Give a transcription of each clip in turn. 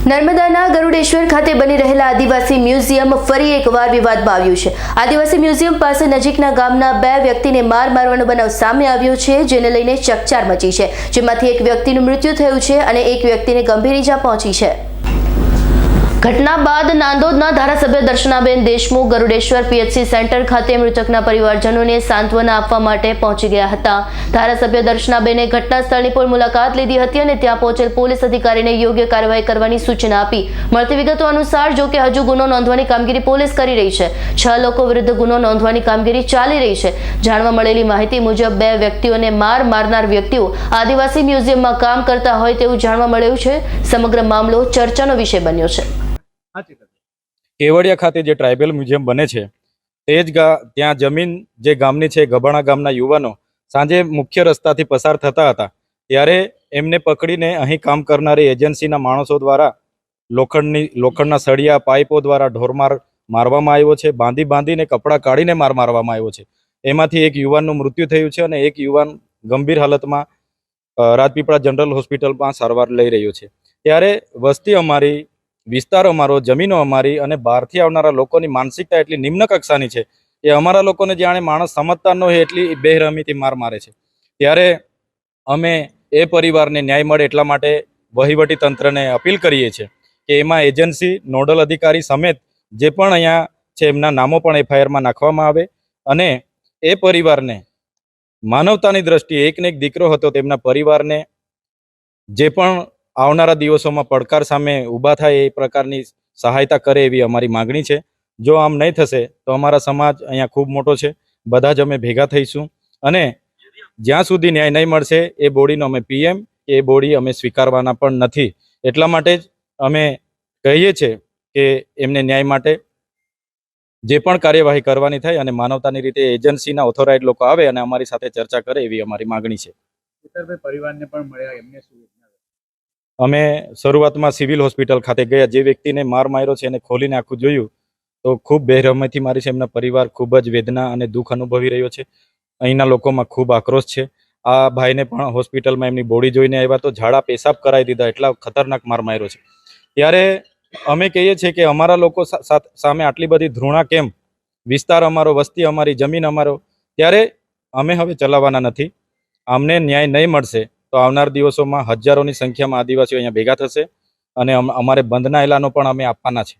નર્મદાના ગરુડેશ્વર ખાતે બની રહેલા આદિવાસી મ્યુઝિયમ ફરી એકવાર વિવાદમાં આવ્યું છે. આદિવાસી મ્યુઝિયમ પાસે નજીકના ગામના બે વ્યક્તિને માર મારવાનો બનાવ સામે આવ્યો છે, જેને લઈને ચકચાર મચી છે, જેમાંથી એક વ્યક્તિનું મૃત્યુ થયું છે અને એક વ્યક્તિને ગંભીર ઈજા પહોંચી છે. ઘટના બાદ નાંદોદના ધારાસભ્ય દર્શનાબેન દેશમુખ ગરુડેશ્વર પીએચસી સેન્ટર ખાતે મૃતકના પરિવારજનોને સાંત્વના આપવા માટે પહોંચી ગયા હતા. ધારાસભ્ય દર્શનાબેને ઘટના સ્થળની પણ મુલાકાત લીધી હતી અને ત્યાં પહોંચેલ પોલીસ અધિકારીને યોગ્ય કાર્યવાહી કરવાની સૂચના આપી. મળતી વિગતો અનુસાર, જો કે હજુ ગુનો નોંધવાની કામગીરી પોલીસ કરી રહી છે. છ લોકો વિરુદ્ધ ગુનો નોંધવાની કામગીરી ચાલી રહી છે. જાણવા મળેલી માહિતી મુજબ, બે વ્યક્તિઓને માર મારનાર વ્યક્તિઓ આદિવાસી મ્યુઝિયમમાં કામ કરતા હોય તેવું જાણવા મળ્યું છે. સમગ્ર મામલો ચર્ચાનો વિષય બન્યો છે. કેવડિયા ખાતે જે ટ્રાઇબલ મ્યુઝિયમ બને છે, તે જ ત્યાં જમીન જે ગામની છે ગભાણા ગામના યુવાનો સાંજે મુખ્ય રસ્તાથી પસાર થતા હતા, ત્યારે એમને પકડીને અહીં કામ કરનારી એજન્સીના માણસો દ્વારા લોખંડની, લોખંડના સળિયા, પાઇપો દ્વારા ઢોરમાર મારવામાં આવ્યો છે, બાંધી બાંધીને કપડાં કાઢીને માર મારવામાં આવ્યો છે. એમાંથી એક યુવાનનું મૃત્યુ થયું છે અને એક યુવાન ગંભીર હાલતમાં રાજપીપળા જનરલ હોસ્પિટલમાં સારવાર લઈ રહ્યો છે. ત્યારે વસ્તી અમારી વિસ્તાર અમારો જમીનો અમારી અને બહારથી આવનારા લોકોની માનસિકતા એટલી નિમ્ન કક્ષાની છે એ અમારા લોકોને જાણે માણસ સમજતા ન હોય એટલી બેરહમીથી માર મારે છે. ત્યારે અમે એ પરિવારને ન્યાય મળે એટલા માટે વહીવટી તંત્રને અપીલ કરીએ છીએ કે એમાં એજન્સી, નોડલ અધિકારી સમેત જે પણ અહીંયા છે એમના નામો પણ એફઆઈઆરમાં નાખવામાં આવે અને એ પરિવારને માનવતાની દ્રષ્ટિએ એકને એક દીકરો હતો તેમના પરિવારને જે પણ આવનારા દિવસોમાં પડકાર સામે ઊભા થાય એ પ્રકારની સહાયતા કરે એવી અમારી માગણી છે. જો આમ નહીં થશે, તો અમારા સમાજ અહીંયા ખૂબ મોટો છે. બધા જ અમે ભેગા થઈશું અને જ્યાં સુધી ન્યાય નહીં મળશે, એ બોડીનો અમે પીએમ, એ બોડી અમે સ્વીકારવાના પણ નથી. એટલા માટે જ અમે કહીએ છીએ કે એમને ન્યાય માટે જે પણ કાર્યવાહી કરવાની થાય અને માનવતાની રીતે એજન્સીના ઓથોરાઇઝ લોકો આવે અને અમારી સાથે ચર્ચા કરે એવી અમારી માગણી છે. પરિવારને પણ મળ્યા, એમને શું અમે શરૂઆતમાં સિવિલ હોસ્પિટલ ખાતે ગયા. જે વ્યક્તિને માર માર્યો છે એને ખોલીને આખું જોયું, તો ખૂબ બેરહમથી મારી છે. એમના પરિવાર ખૂબ જ વેદના અને દુઃખ અનુભવી રહ્યો છે. અહીંના લોકોમાં ખૂબ આક્રોશ છે. આ ભાઈને પણ હોસ્પિટલમાં એમની બોડી જોઈને આવ્યા તો ઝાડા પેશાબ કરાવી દીધા, એટલા ખતરનાક માર માર્યો છે. ત્યારે અમે કહીએ છીએ કે અમારા લોકો સામે આટલી બધી ધૃણા કેમ? વિસ્તાર અમારો, વસ્તી અમારી, જમીન અમારો. ત્યારે અમે હવે ચલાવવાના નથી. અમને ન્યાય નહીં મળશે. તો આવનાર દિવસોમાં હજારોની સંખ્યામાં આદિવાસીઓ અહીંયા ભેગા થશે અને અમારે બંધના એલાનો પણ અમે આપવાના છે.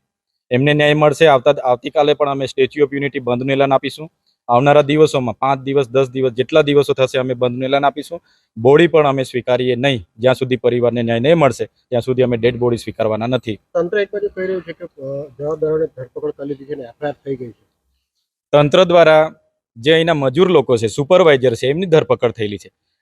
એમને ન્યાય મળશે આવતા આવતીકાલે પણ અમે સ્ટેચ્યુ ઓફ યુનિટી બંધનું એલાન આપીશું. આવનારા દિવસોમાં પાંચ દિવસ દસ દિવસ જેટલા દિવસો થશે અમે બંધનું એલાન આપીશું. બોડી પણ અમે સ્વીકારીએ નહીં. જ્યાં સુધી પરિવારને ન્યાય નહીં મળશે ત્યાં સુધી અમે ડેડ બોડી સ્વીકારવાના નથી. તંત્ર એક બાજુ કહી રહ્યું છે કે જવાબદારોને ધરપકડ કરી લીધી છે ને એફઆઈઆર થઈ ગઈ છે. તંત્ર દ્વારા જે અહીંના મજૂર લોકો છે સુપરવાઇઝર છે એમની ધરપકડ થયેલી છે.